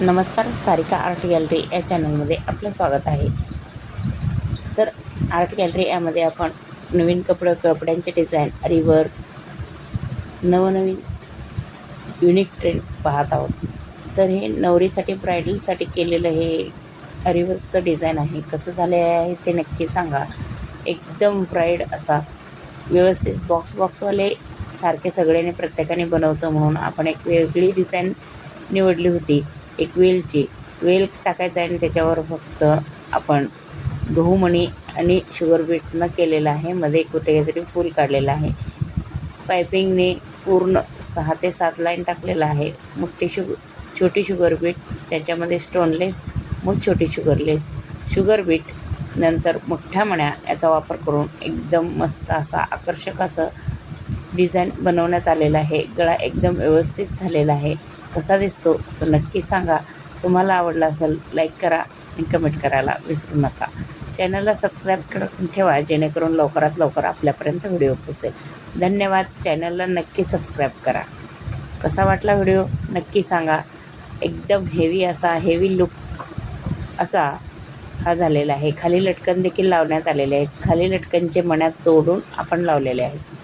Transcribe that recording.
नमस्कार Sarika art gallery या चॅनलमध्ये आपलं स्वागत आहे. तर आर्ट गॅलरी यामध्ये आपण नवीन कपडे कपड्यांचे डिझाईन रिवर्क नवनवीन युनिक ट्रेंड पाहत आहोत. तर हे नवरीसाठी ब्रायडलसाठी केलेलं हे रिवर्कचं डिझाईन आहे. कसं झालं आहे ते नक्की सांगा. एकदम ब्राईड असा व्यवस्थित बॉक्स बॉक्सवाले सारखे सगळ्यांनी प्रत्येकाने बनवतं म्हणून आपण एक वेगळी डिझाईन निवडली होती. एक वेलची. वेल टाकायचा आहे आणि त्याच्यावर फक्त आपण गहूमणी आणि शुगर बीटनं केलेलं आहे. मध्ये कुठे काहीतरी फूल काढलेलं आहे. पायपिंगने पूर्ण सहा ते सात लाईन टाकलेलं आहे. मोठी शुग छोटी शुगर बीट त्याच्यामध्ये स्टोनलेस मग छोटी शुगरलेस शुगर बीट नंतर मोठ्या मण्या याचा वापर करून एकदम मस्त असा आकर्षक असं डिझाईन बनवण्यात आलेलं आहे. गळा एकदम व्यवस्थित झालेला आहे. कसा दिसतो तो नक्की सांगा. तुम्हाला आवडला असेल लाईक करा आणि कमेंट करायला विसरू नका. चॅनलला सबस्क्राईब करून ठेवा जेणेकरून लवकरात लवकर आपल्यापर्यंत व्हिडिओ पोचेल धन्यवाद. चॅनलला नक्की सबस्क्राईब करा. कसा वाटला व्हिडिओ नक्की सांगा. एकदम हेवी असा हेवी लुक असा हा झालेला आहे. खाली लटकन देखील लावण्यात आलेले आहेत. खाली लटकनचे मण्यात जोडून आपण लावलेले आहेत.